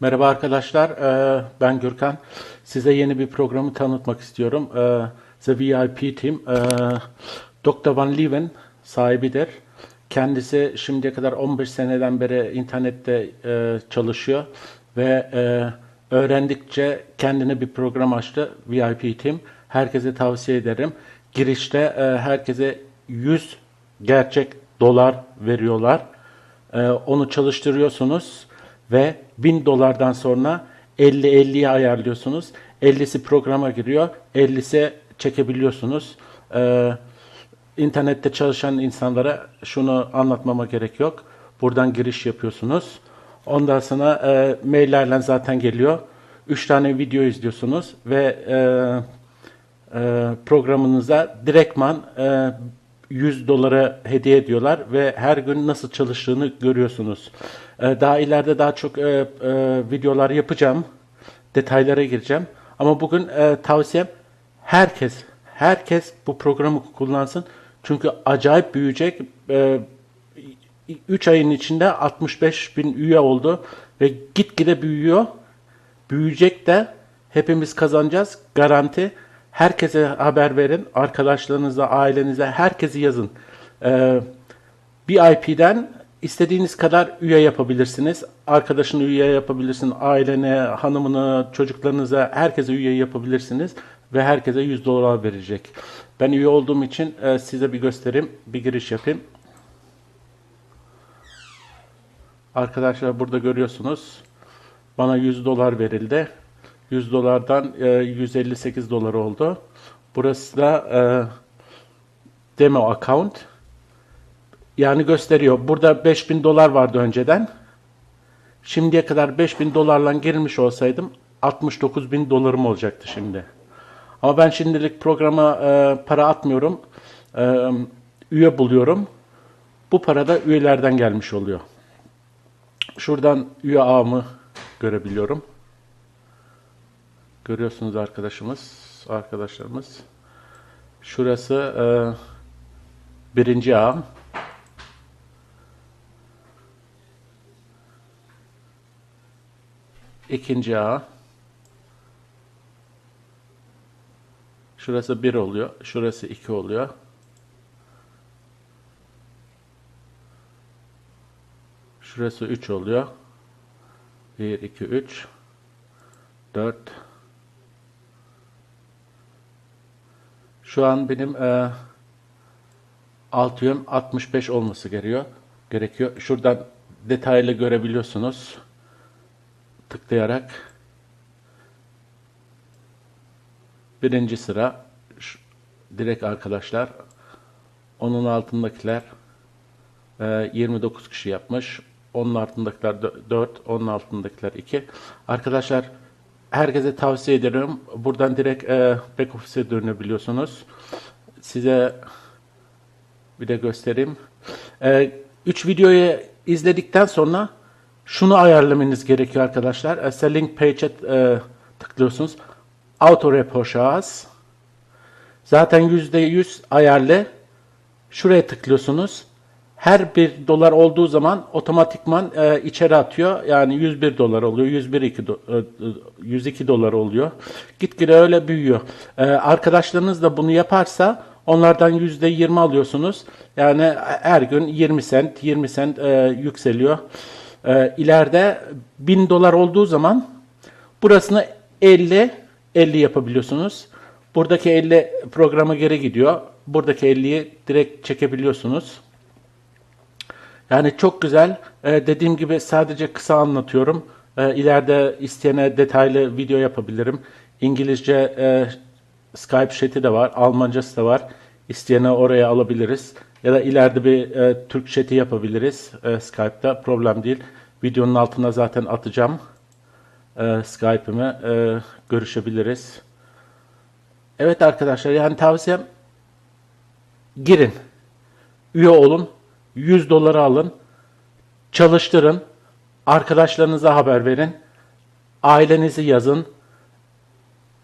Merhaba arkadaşlar, eee, ben Gürkan. Size yeni bir programı tanıtmak istiyorum. Eee, The VIP Team. Eee, Dr. Van Leeuwen sahibidir. Kendisi şimdiye kadar 15 seneden beri internette çalışıyor ve öğrendikçe kendine bir program açtı. VIP Team. Herkese tavsiye ederim. Girişte herkese 100 gerçek dolar veriyorlar. Onu çalıştırıyorsunuz ve 1000 dolardan sonra 50-50'ye ayarlıyorsunuz. 50'si programa giriyor, 50'si çekebiliyorsunuz. Ee, internette çalışan insanlara şunu anlatmama gerek yok. Buradan giriş yapıyorsunuz. Ondan sonra e, maillerle zaten geliyor. 3 tane video izliyorsunuz ve e, e, programınıza direktman e, 100 dolara hediye ediyorlar ve her gün nasıl çalıştığını görüyorsunuz. E, daha ileride daha çok e, e, videolar yapacağım. Detaylara gireceğim. Ama bugün e, tavsiyem herkes, herkes bu programı kullansın. Çünkü acayip büyüyecek. E, 3 ayın içinde 65 bin üye oldu ve gitgide büyüyor. Büyüyecek de hepimiz kazanacağız. Garanti. Herkese haber verin. Arkadaşlarınıza, ailenize, herkesi yazın. Ee, BIP'den istediğiniz kadar üye yapabilirsiniz. Arkadaşını üye yapabilirsin. Ailene, hanımını, çocuklarınıza, herkese üye yapabilirsiniz. Ve herkese 100 dolar verecek. Ben üye olduğum için e, size bir göstereyim, bir giriş yapayım. Arkadaşlar burada görüyorsunuz. Bana 100 dolar verildi. 100 dolardan e, 158 dolar oldu. Burası da e, demo account. Yani gösteriyor. Burada 5000 dolar vardı önceden. Şimdiye kadar 5000 dolarla girmiş olsaydım 69 bin dolarım olacaktı şimdi. Ama ben şimdilik programa e, para atmıyorum. E, üye buluyorum. Bu para da üyelerden gelmiş oluyor. Şuradan üye ağımı görebiliyorum. Görüyorsunuz arkadaşımız, arkadaşlarımız. Şurası e, birinci ağ. İkinci ağ. Şurası bir oluyor. Şurası iki oluyor. Şurası 3 oluyor. 1, 2, 3, 4. Şu an benim e, alt yön 65 olması gerekiyor. gerekiyor. Şuradan detaylı görebiliyorsunuz. Tıklayarak. Birinci sıra şu, direkt arkadaşlar. Onun altındakiler e, 29 kişi yapmış. Onun altındakiler 4, onun altındakiler 2. Arkadaşlar herkese tavsiye ederim. Buradan direkt e, back office'e dönebiliyorsunuz. Size bir de göstereyim. 3 e, videoyu izledikten sonra şunu ayarlamanız gerekiyor arkadaşlar. E, selling page'e e, tıklıyorsunuz. Auto repoşaz. Zaten %100 ayarlı. Şuraya tıklıyorsunuz her bir dolar olduğu zaman otomatikman e, içeri atıyor. Yani 101 dolar oluyor, 101 2 do, e, 102 dolar oluyor. Gitgide öyle büyüyor. E, arkadaşlarınız da bunu yaparsa onlardan yüzde 20 alıyorsunuz. Yani her gün 20 sent, 20 sent e, yükseliyor. E, ileride 1000 dolar olduğu zaman burasını 50 50 yapabiliyorsunuz. Buradaki 50 programa geri gidiyor. Buradaki 50'yi direkt çekebiliyorsunuz. Yani çok güzel. Ee, dediğim gibi sadece kısa anlatıyorum. Ee, ileride isteyene detaylı video yapabilirim. İngilizce e, Skype chat'i de var. Almancası da var. İsteyene oraya alabiliriz. Ya da ileride bir e, Türk chat'i yapabiliriz e, Skype'da. Problem değil. Videonun altına zaten atacağım. E, Skype'ımı e, görüşebiliriz. Evet arkadaşlar yani tavsiyem girin. Üye olun. 100 dolara alın, çalıştırın, arkadaşlarınıza haber verin, ailenizi yazın,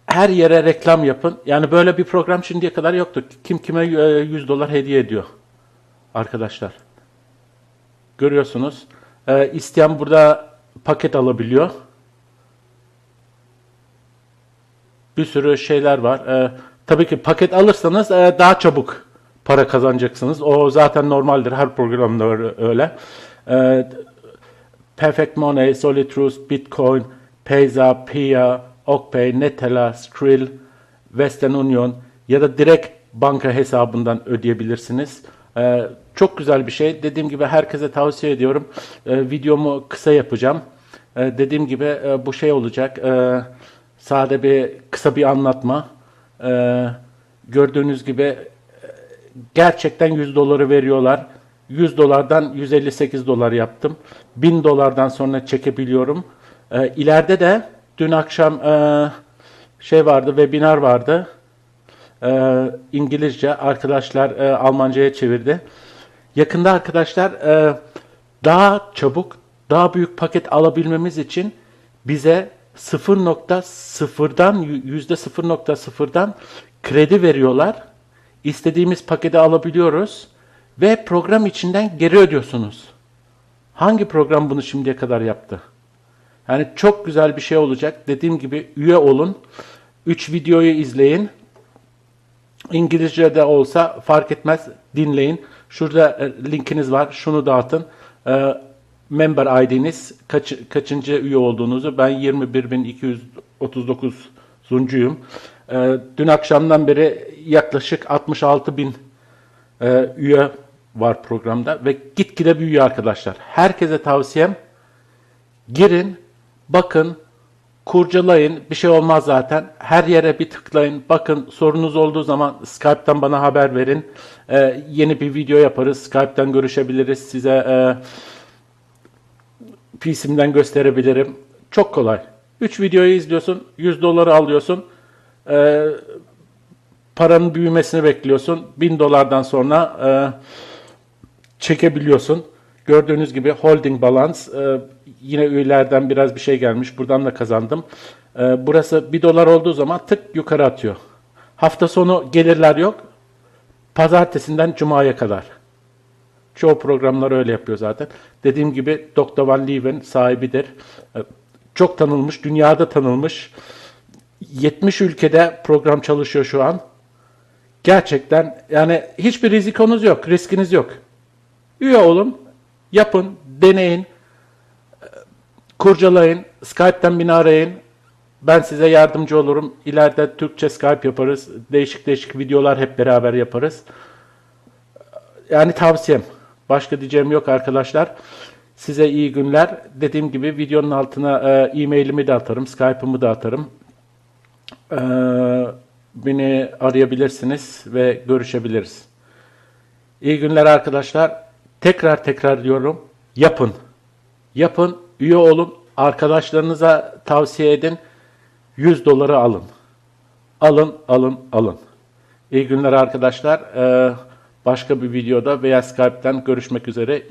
her yere reklam yapın. Yani böyle bir program şimdiye kadar yoktu. Kim kime e, 100 dolar hediye ediyor arkadaşlar. Görüyorsunuz. Ee, isteyen burada paket alabiliyor. Bir sürü şeyler var. Ee, tabii ki paket alırsanız e, daha çabuk para kazanacaksınız. O zaten normaldir. Her programda öyle-. Ee, Perfect Money, Solid Truth, Bitcoin, Payza, Pia, Okpay, Netela, Skrill, Western Union ya da direkt banka hesabından ödeyebilirsiniz. Ee, çok güzel bir şey. Dediğim gibi herkese tavsiye ediyorum. Ee, videomu kısa yapacağım. Ee, dediğim gibi e, bu şey olacak. Ee, sade bir kısa bir anlatma. Ee, gördüğünüz gibi e, gerçekten 100 doları veriyorlar. 100 dolardan 158 dolar yaptım. 1000 dolardan sonra çekebiliyorum. Ee, ileride de dün akşam e, şey vardı, webinar vardı. Ee, İngilizce arkadaşlar e, Almanca'ya çevirdi. Yakında arkadaşlar e, daha çabuk, daha büyük paket alabilmemiz için bize 0.0'dan %0.0'dan kredi veriyorlar. İstediğimiz paketi alabiliyoruz ve program içinden geri ödüyorsunuz. Hangi program bunu şimdiye kadar yaptı? Yani çok güzel bir şey olacak. Dediğim gibi üye olun. 3 videoyu izleyin. İngilizce de olsa fark etmez dinleyin. Şurada e, linkiniz var. Şunu dağıtın. E, member ID'niz kaç, kaçıncı üye olduğunuzu ben 21.239'uncuyum. E, dün akşamdan beri yaklaşık 66 bin e, üye var programda ve gitgide büyüyor arkadaşlar. Herkese tavsiyem girin, bakın, kurcalayın. Bir şey olmaz zaten. Her yere bir tıklayın. Bakın sorunuz olduğu zaman Skype'tan bana haber verin. Ee, yeni bir video yaparız. Skype'tan görüşebiliriz. Size e, PC'mden gösterebilirim. Çok kolay. 3 videoyu izliyorsun. 100 doları alıyorsun. Ee, paranın büyümesini bekliyorsun. 1000 dolardan sonra e, çekebiliyorsun. Gördüğünüz gibi holding balance e, yine üyelerden biraz bir şey gelmiş. Buradan da kazandım. E, burası 1 dolar olduğu zaman tık yukarı atıyor. Hafta sonu gelirler yok. Pazartesinden cumaya kadar. Çoğu programlar öyle yapıyor zaten. Dediğim gibi Dr. Van Leeuwen sahibidir. E, Çok tanınmış, dünyada tanınmış. 70 ülkede program çalışıyor şu an. Gerçekten yani hiçbir rizikonuz yok, riskiniz yok. Üye olun, yapın, deneyin, kurcalayın, Skype'ten beni arayın. Ben size yardımcı olurum. İleride Türkçe Skype yaparız. Değişik değişik videolar hep beraber yaparız. Yani tavsiyem. Başka diyeceğim yok arkadaşlar. Size iyi günler. Dediğim gibi videonun altına e, e-mailimi de atarım, Skype'ımı da atarım. E, beni arayabilirsiniz ve görüşebiliriz. İyi günler arkadaşlar. Tekrar tekrar diyorum. Yapın. Yapın. Üye olun. Arkadaşlarınıza tavsiye edin. 100 doları alın. Alın, alın, alın. İyi günler arkadaşlar. Ee, başka bir videoda veya Skype'ten görüşmek üzere. İyi